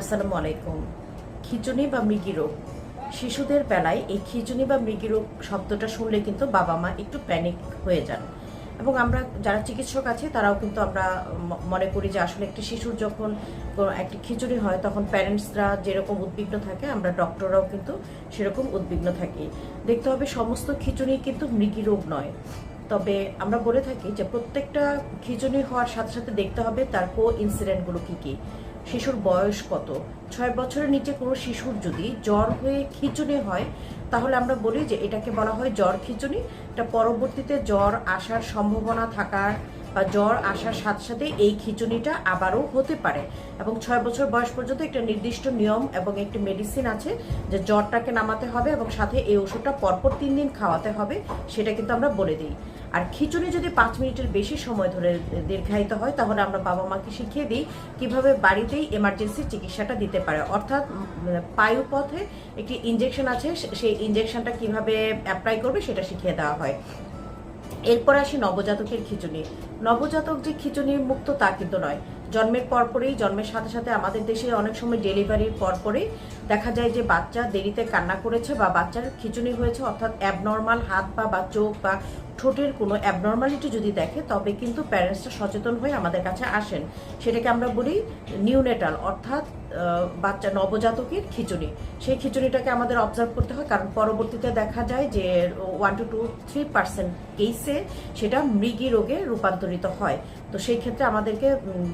আসসালামু আলাইকুম। খিচুনি বা মৃগী রোগ। শিশুদের বেলায় এই খিচুনি বা মৃগী রোগ শব্দটা শুনলে কিন্তু বাবা মা একটু প্যানিক হয়ে যান। এবং আমরা যারা চিকিৎসক আছে, তারাও কিন্তু আমরা মনে করি যে আসলে একটি শিশুর যখন একটি খিচুড়ি হয়, তখন প্যারেন্টসরা যেরকম উদ্বিগ্ন থাকে, আমরা ডক্টররাও কিন্তু সেরকম উদ্বিগ্ন থাকি। দেখতে হবে সমস্ত খিচুনি কিন্তু মৃগী রোগ নয়। তবে আমরা বলে থাকি যে প্রত্যেকটা খিচুনি হওয়ার সাথে সাথে দেখতে হবে তার কো ইনসিডেন্টগুলো কী কি। শিশুর বয়স কত? ছয় বছরের নিচে কোনো শিশুর যদি জ্বর হয়ে খিচুনি হয়, তাহলে আমরা বলি যে এটাকে বলা হয় জ্বর খিচুনি। এটা পরবর্তীতে জ্বর আসার সম্ভাবনা থাকার বা জ্বর আসার সাথে সাথে এই খিচুনিটা আবারও হতে পারে। এবং ছয় বছর বয়স পর্যন্ত একটা নির্দিষ্ট নিয়ম এবং একটি মেডিসিন আছে যে জ্বরটাকে নামাতে হবে এবং সাথে এই ওষুধটা পরপর তিন দিন খাওয়াতে হবে, সেটা কিন্তু আমরা বলে দিই। আর খিচুড়ি যদি পাঁচ মিনিটের বেশি সময় ধরে দীর্ঘায়িত হয় তাহলে আমরা বাবা মাকে শিখিয়ে দিই কীভাবে বাড়িতেই এমার্জেন্সি চিকিৎসাটা দিতে পারে। অর্থাৎ উম, পায়ুপথে একটি ইঞ্জেকশন আছে সেই ইঞ্জেকশনটা কীভাবে অ্যাপ্লাই করবে সেটা শিখিয়ে দেওয়া হয়। এরপর আসি নবজাতকের খিচুনি নবজাতক যে খিচুনির মুক্ত তা কিন্তু নয়। জন্মের পরপরেই, জন্মের সাথে সাথে আমাদের দেশে অনেক সময় ডেলিভারির পরপরেই দেখা যায় যে বাচ্চা দেরিতে কান্না করেছে বা বাচ্চার খিচুনি হয়েছে, অর্থাৎ অ্যাবনর্মাল হাত পা বা চোখ বা ঠোঁটের কোনো অ্যাবনর্মালিটি যদি দেখে, তবে কিন্তু প্যারেন্টসরা সচেতন হয়ে আমাদের কাছে আসেন। সেটাকে আমরা বলি নিউনেটাল অর্থাৎ বাচ্চা নবজাতকের খিচুনি। সেই খিচুনিটাকে আমাদের অবজার্ভ করতে হয়, কারণ পরবর্তীতে দেখা যায় যে one two two three percent কেসে সেটা মৃগী রোগে রূপান্তরিত হয়। তো সেই ক্ষেত্রে আমাদেরকে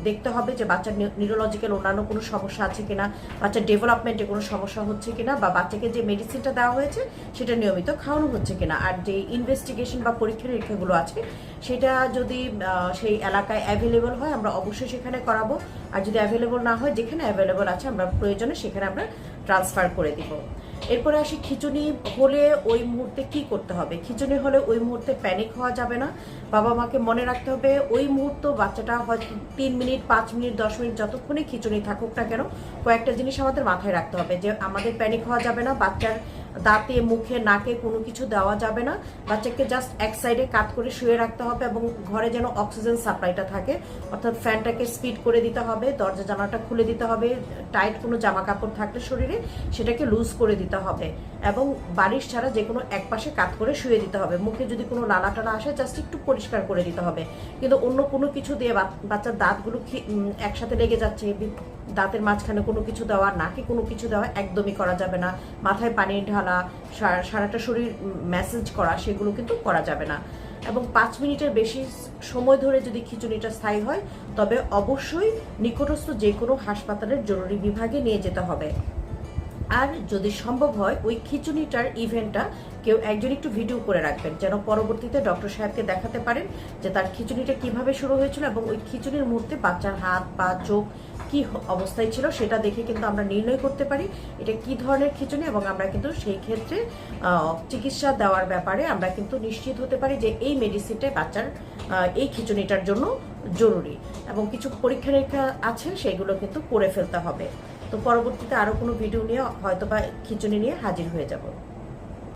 দেখতে হবে যে বাচ্চার নিউরোলজিক্যাল অন্যান্য কোনো সমস্যা আছে কিনা, বাচ্চার ডেভেলপমেন্টে কোনো সমস্যা হচ্ছে কিনা, বা বাচ্চাকে যে মেডিসিনটা দেওয়া হয়েছে সেটা নিয়মিত খাওয়ানো হচ্ছে কিনা। আর যে ইনভেস্টিগেশন বা পরীক্ষা নিরীক্ষাগুলো আছে, সেটা যদি সেই এলাকায় অ্যাভেলেবল হয়, আমরা অবশ্যই সেখানে করাবো। আর যদি অ্যাভেলেবল না হয়, যেখানে অ্যাভেলেবল আছে, আমরা প্রয়োজনে সেখানে আমরা ট্রান্সফার করে দিব। এরপরে আসি খিচুনি হলে ওই মুহূর্তে কি করতে হবে? খিচুনি হলে ওই মুহূর্তে প্যানিক হওয়া যাবে না। বাবা মাকে মনে রাখতে হবে, ওই মুহূর্ত বাচ্চাটা হয়তো তিন মিনিট, পাঁচ মিনিট, দশ মিনিট যতক্ষণই খিচুনি থাকুক না কেন, কয়েকটা জিনিস আমাদের মাথায় রাখতে হবে যে আমাদের প্যানিক হওয়া যাবে না, বাচ্চার দাঁতে, মুখে, নাকে কোনো কিছু দেওয়া যাবে না। বাচ্চাকে জাস্ট এক সাইডে কাত করে শুয়ে রাখতে হবে এবং ঘরে যেন অক্সিজেন সাপ্লাইটা থাকে। অর্থাৎ ফ্যানটাকে স্পিড করে দিতে হবে, দরজা জানাটা খুলে দিতে হবে টাইট কোনো জামা কাপড় থাকলে শরীরে সেটাকে লুজ করে দিতে হবে এবং বালিশ ছাড়া যে কোনো এক পাশে কাত করে শুয়ে দিতে হবে। মুখে যদি কোনো লালা টালা আসে জাস্ট একটু পরিষ্কার করে দিতে হবে। কিন্তু অন্য কোনো কিছু দিয়ে বাচ্চার দাঁতগুলো একসাথে লেগে যাচ্ছে দাঁতের মাঝখানে কোনো কিছু দেওয়া, নাকে কোনো কিছু দেওয়া একদমই করা যাবে না। মাথায় পানি ঢালা সারা- সারাটা শরীর ম্যাসেজ করা, সেগুলো কিন্তু করা যাবে না। এবং পাঁচ মিনিটের বেশি সময় ধরে যদি খিচুড়িটা স্থায়ী হয়, তবে অবশ্যই নিকটস্থ যে কোনো হাসপাতালের জরুরি বিভাগে নিয়ে যেতে হবে। আর যদি সম্ভব হয়, ওই খিচুনিটার ইভেন্টটা কেউ একজন একটু ভিডিও করে রাখবেন, যেন পরবর্তীতে ডক্টর সাহেবকে দেখাতে পারেন যে তার খিচুনিটা কীভাবে শুরু হয়েছিল এবং ওই খিচুনির মুহূর্তে বাচ্চার হাত, পা, চোখ কি অবস্থায় ছিল সেটা দেখে কিন্তু আমরা নির্ণয় করতে পারি এটা কি ধরনের খিচুনি এবং আমরা কিন্তু সেই ক্ষেত্রে চিকিৎসা দেওয়ার ব্যাপারে আমরা কিন্তু নিশ্চিত হতে পারি যে এই মেডিসিনটাই বাচ্চার এই খিচুনিটার জন্য জরুরি এবং কিছু পরীক্ষা নিরীক্ষা আছে, সেগুলো কিন্তু করে ফেলতে হবে। তো পরবর্তীতে আরও কোনো ভিডিও নিয়ে হয়তো বা খিচুনি নিয়ে হাজির হয়ে যাব।